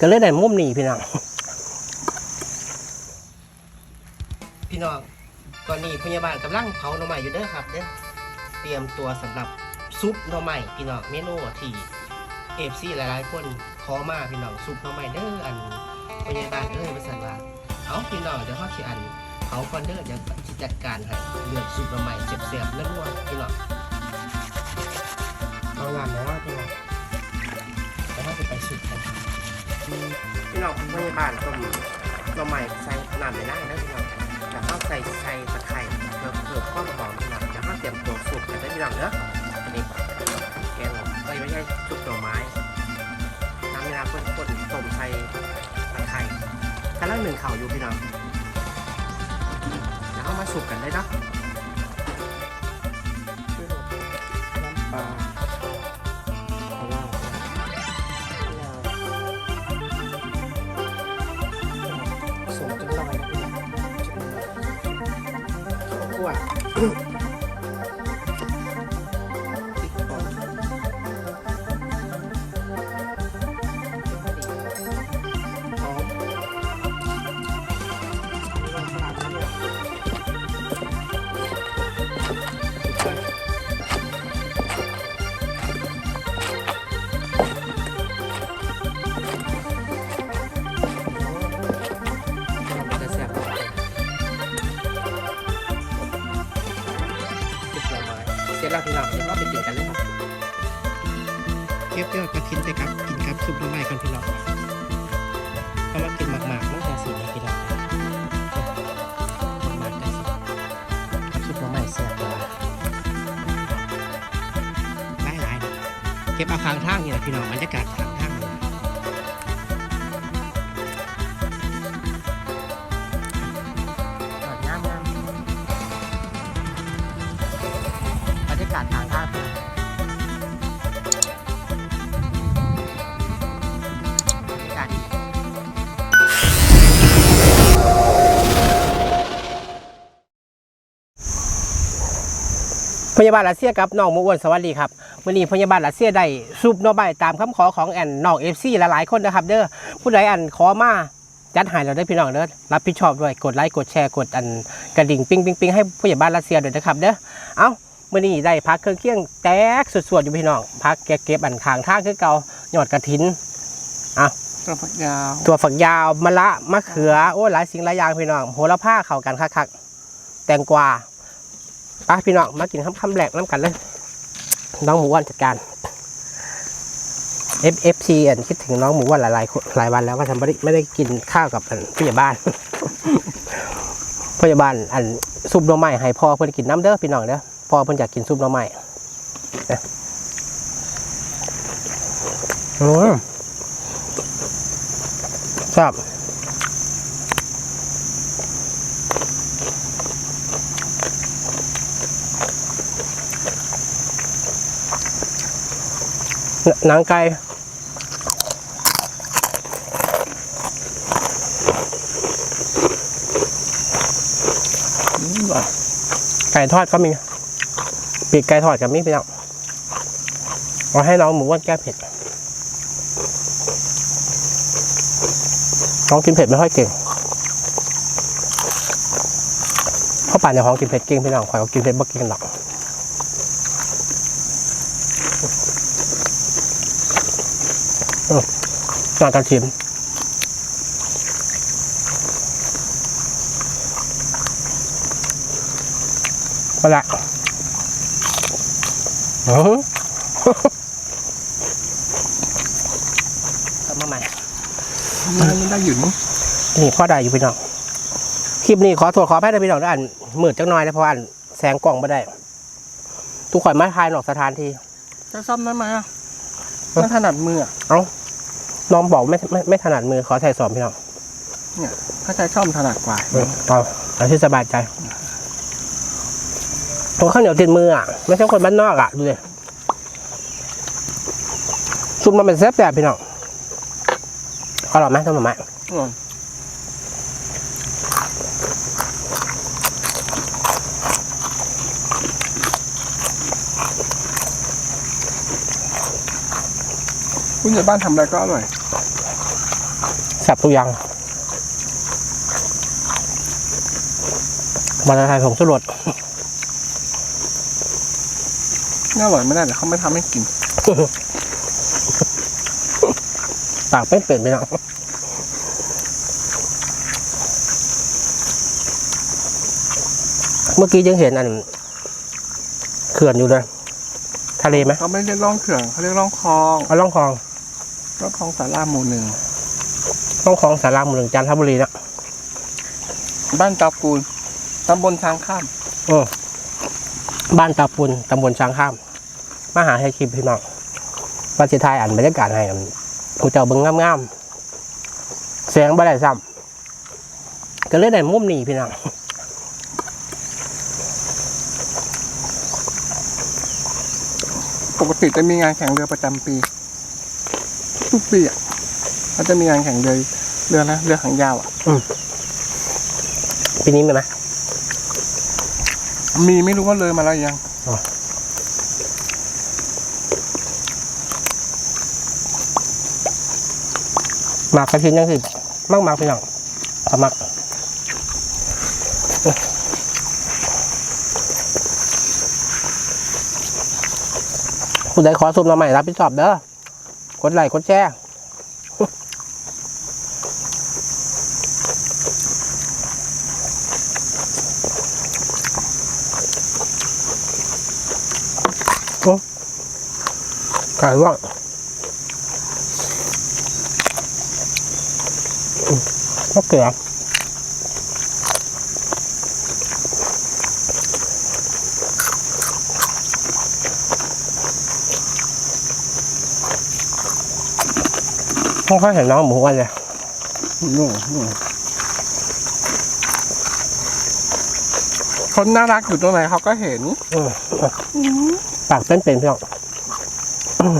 ก็เลยได้มุมนี้พี่น้อง พี่น้องตอนนี้พยาบาลกำลังเผาหน่อไม้อยู่เด้อครับเด้อเตรียมตัวสำหรับซุปหน่อไม้พี่น้องเมนูที่เอฟซีหลายๆ คนขอมาพี่น้องซุปหน่อไม้เด้ออันพยาบาลเอ้ยบริษัทว่าเอาพี่น้องเดี๋ยวเขาสิอันเผาก่อนเด้อเดี๋ยวจัดการให้เลือกซุปหน่อไม้เสียบๆนั่นวพี่น้องเอางานแล้วพี่น้องแล้วเขาจะไปซุปกัน พี่น้องพยาบาลต้มต้มใหม่ใส่น้ำในนั่งนะพี่น้องแต่ต้องใส่ใส่ตะไคร้เพื่อเพิ่มความหอมพี่น้องจะต้องเตรียมตัวสุกกันได้พี่น้องเนอะอันนี้แกงเอ้ยไม่ใช่ซุปหน่อไม้น้ำเวลาคนคนๆต้มใส่ตะไคร้กำลังหนึ่งเข่าอยู่พี่น้องแล้วมาสุกกันได้เนาะ เก็บเอาข้างทางนี่แหละพี่น้องบรรยากาศทาง พยาบาลรัสเซียกับน้องหมูอ้วนสวัสดีครับวันนี้พยาบาลรัสเซียได้ซุปหนอใบตามคำขอของแอนน้องเอฟซีหลายๆคนนะครับ เด้อผู้ใดอันขอมาจัดใหายเราได้อพี่น้องเด้อรับผิดชอบด้วยกดไลค์กดแชร์กดอันกระดิ่งปิ้งปิ้งปิ้งให้ผู้ใหญ่บ้านรัสเซียด้วยนะครับเด้อเอ้ามื่อนี้ได้พักเครื่องเคียงแตกสวดๆอยู่พี่น้องพักเก็บอันขางทางคือเก่าหยอดกระถินตัวฝักยาวตัวฝักยาวมะละมะเขือโอ้หลายสิ่งหลายอย่างพี่น้องโหระพาเข้ากันคักๆแตงกวา ไปพี่น้องมากินคำคำแรกน้ำกันเลยน้องหมูอ้วันจัดการ F F C อันคิดถึงน้องหมูอ้วันหลายๆคนหลายวันแล้วว่าทำไม่ได้ไม่ได้กินข้าวกับอันผู้ใหญ่บ้านผู้ใหญ่บ้านอันซุปหน่อไม้ให้พ่อเพิ่นกินน้ำเด้อพี่น้องเด้อพ่อเพิ่นอยากกินซุปหน่อไม้เด้ออืมครับ หนังไก่นี่ว่ะไก่ทอดก็มี ปีกไก่ทอดกับมีพี่น้องเอาให้น้องหมูอ้วนแก้เผ็ด น้องกินเผ็ดไม่ค่อยเก่งเข้าป่านในห้องกินเผ็ดเก่งพี่น้องข่อยก็กินเผ็ดบ่เก่งหรอกอืม น่าจะชิมก็ละอือหือเอามาใหม่มันได้อยู่นี่นี่ข้อใดอยู่พี่น้อง คลิปนี้ขอโทษขออภัยนะพี่น้องด้วยอันมืดจังหน่อยนะเพราะอันแสงกล่องไม่ได้ ทุกคนมาทายนอกสถานที่จะซ่อมได้ไหมอะไม่ถนัดมืออะ น้องบอกไม่ไม่ไม่ถนัดมือขอใส่สอมพี่น้องถ้าใช้ซ่อมถนัดกว่าเอาเอาที่สบายใจผมข้าวเหนียวติดมืออะไม่ใช่คนบ้านนอกอะดูเลยซุปมันเป็นแซ่บแบบพี่น้องอร่อยไหมท่านหมอไหมอืมผู้ใหญ่บ้านทำอะไรก็อร่อย สับทุกอย่างมาไทยผงชูรสนี่อร่อยไม่ได้เดี๋ยวเขาไม่ทำให้กินปากไม่เปลี่ยนไปแล้วเมื่อกี้ยังเห็นอันเขื่อนอยู่เลยทะเลไหมเขาไม่เรียกร่องเขื่อนเขาเรียกร่องคลองเอาล่องคลองร่องคลองสาราหมู่หนึ่ง ล่องคลองสาราหมู่หนึ่งจันทบุรีนะบ้านตาปูนตำบลช้างข้ามเออบ้านตาปุนตำบลช้างข้ามมาหาให้คลิปพี่น้องวัชิทายอ่านบรรยากาศให้ผู้เจ้าเบิ่งงามๆเสียงบ่ได้ซ้ำก็เลยได้มุมนี้พี่น้องปกติจะมีงานแข่งเรือประจำปี ทุกปีอะเขาจะมีงานแข่งเรือ เรือนะเรือหางยาวอะ ปีนี้มีไหมมีไม่รู้ว่าเลยมาแล้วยัง หมากกระทินยังสิมากมากพี่น้องเอามักคุณใดขอซุ่มมาใหม่รับผิดชอบเด้อกดไลค์กดแชร์ ไก่ว่างมะเขือไม่ค่อยเห็นน้องหมูกันเลยนู่นนู่นคนน่ารักอยู่ตรงไหนเขาก็เห็นปากเต้นเป็นพี่น้อง อืม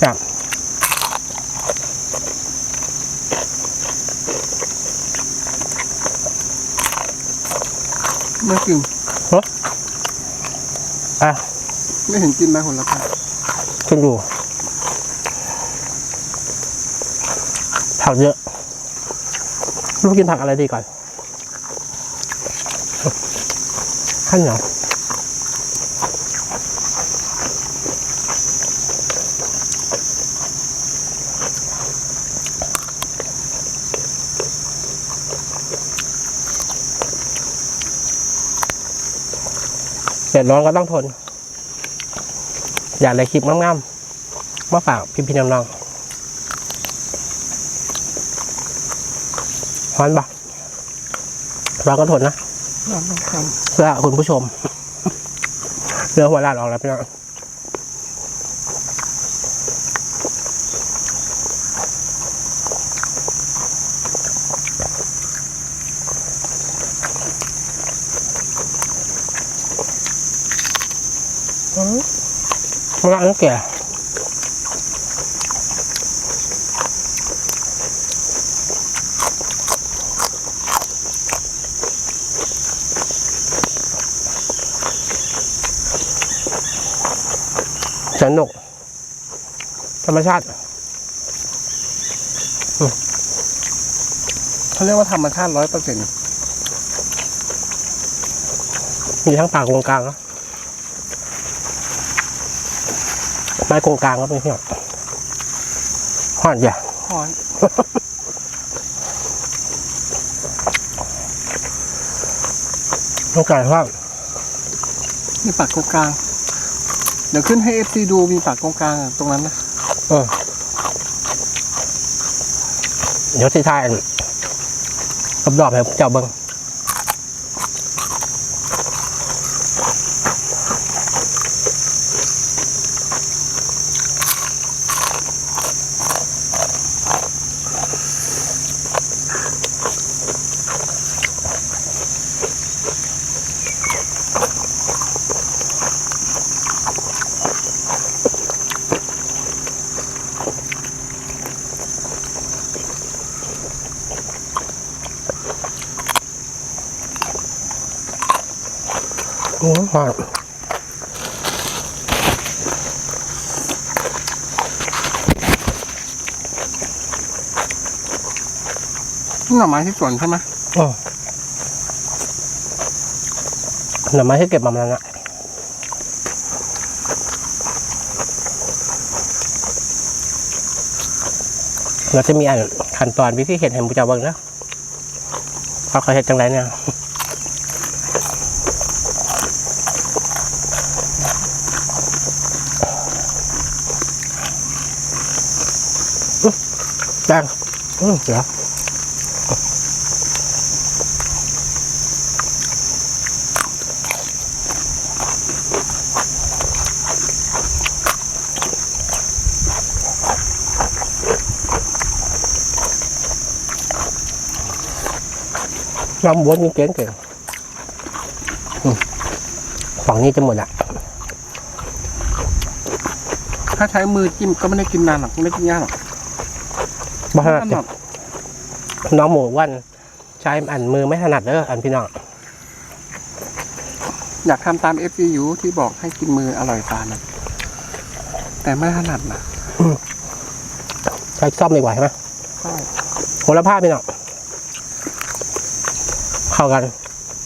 แบบไม่กินอะไม่เห็นกินใบโหระพาขึ้นอยู่ผักเยอะ ลูกกินผักอะไรดีก่อนข้าวเหนียวเดือดร้อนก็ต้องทน อยากได้คลิปงามๆมาฝากพี่พี่ๆน้องๆ ฮอนปะเราก็ทนนะเราต้องทเพื่อคุณผู้ชมเรือหัวลาดออกแล้วพี่น้องอืมมะละนี่แก่ สนุกธรรมชาติำเขาเรียกว่าธรรมชาติร้อยเปอร์เซ็นต์มีทั้งป่าโกงกลางเนอะไม้โกงกลางก็เป็นที่หอดหอดอย่าหอนต้องการว่ามีปากกงกลาง เดี๋ยวขึ้นให้เอฟซีดูมีปากตรงกลางอะตรงนั้นนะเออเดี๋ยวที่ท้ายอันกับดอบให้เจ้าเบิ้ง หอมหน่อไม้ที่สวนใช่ไหมอ๋หน่อไม้ที่เก็บมาแล้วนะเราจะมีอ่านขั้นตอนวิธีเห็นเห็นมูเจาเบิ่งนะเขาเคยเห็นจังไรเนี่ย แดงอืมเดี๋ยลำบวนนี่เก่งเก่งอืมฝั่งนี้จะหมดละถ้าใช้มือจิ้มก็ไม่ได้กินนานหรอกไม่ได้กินยากหรอก บ้าถนัดถจ้ะน้องหมูอ้วันใช้อันมือไม่ถนัดเด้ออันพี่น้องอยากทำตามเอฟซียูที่บอกให้กินมืออร่อยตานะแต่ไม่ถนัดนะใช้ซ่อมดีกว่าใช่ไหมใช่โหระพาพี่น้องเข้ากัน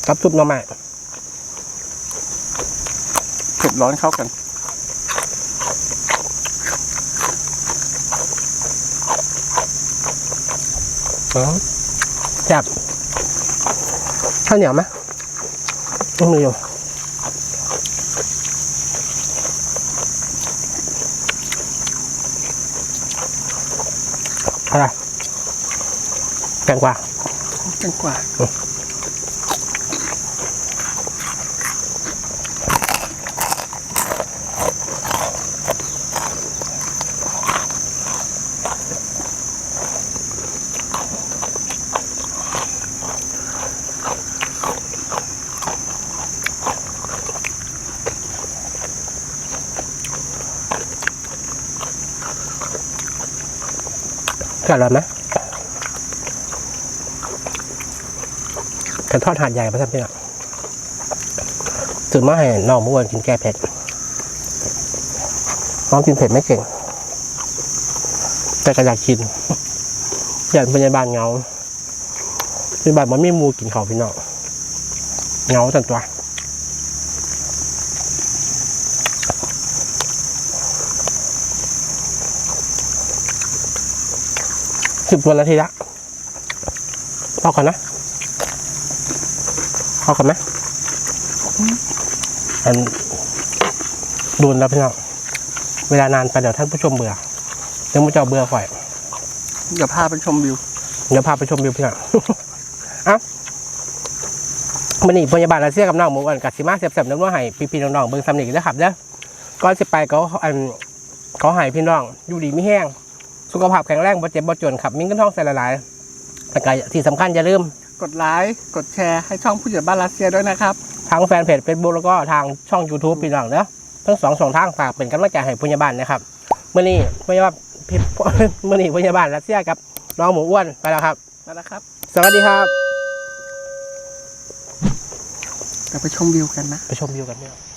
กับซุปหน่อไม้เผ็ดร้อนเข้ากัน จับข้าวเหนียวไหมต้องมีอยู่อะไรแตงกวาจังกว่า อร่อยไหมกันทอดหาดใหญ่ป่ะท่านพี่น้องตื่นมาให้น้องเมื่อวันกินแก้เผ็ดน้องกินเผ็ดไม่เก่ง แต่ก็อยากกิน อยากพยาบาลเงาพยาบาลมันไม่มูกินเขาวพี่น้องเงาจังตัว สิบกว่านาทีละพอก่อนนะพอก่อนไหมอันดูนแล้วพี่น้องเวลานานไปเดี๋ยวท่านผู้ชมเบื่อเดี๋ยวมันจะเอาเบื่อข่อยเดี๋ยวพาไปชมวิวเดี๋ยวพาไปชมวิวพี่น้องเอ้ามันนี่พยาบาลรัสเซียกับน้องหมูอันกัดสิมาเสียบๆน้ำว่าให้พี่ๆน้องๆเบิ่งซ้ำนี่นะครับเด้อก่อนสิไปเขาอันเขาให้พี่น้องอยู่ดีไม่แห้ง สุขภาพแข็งแรงบ่เจ็บบ่จนครับมีเงินทองใส่ละลายแต่ก็ที่สำคัญอย่าลืม กดไลค์กดแชร์ให้ช่องผู้ใหญ่บ้านรัสเซียด้วยนะครับทางแฟนเพจ Facebook แล้วก็ทางช่อง YouTube พี่น้องเด้อทั้งสองช่องทางฝากเป็นกำลังใจให้พยาบาลนะครับเมื่อนี้พยาบาลพี่เมื่อนี้พยาบาลรัสเซียกับน้องหมูอ้วนไปแล้วครับ มาแล้วครับ สวัสดีครับเดี๋ยวไปชมวิวกันนะ ไปชมวิวกันพี่น้อ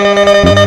ง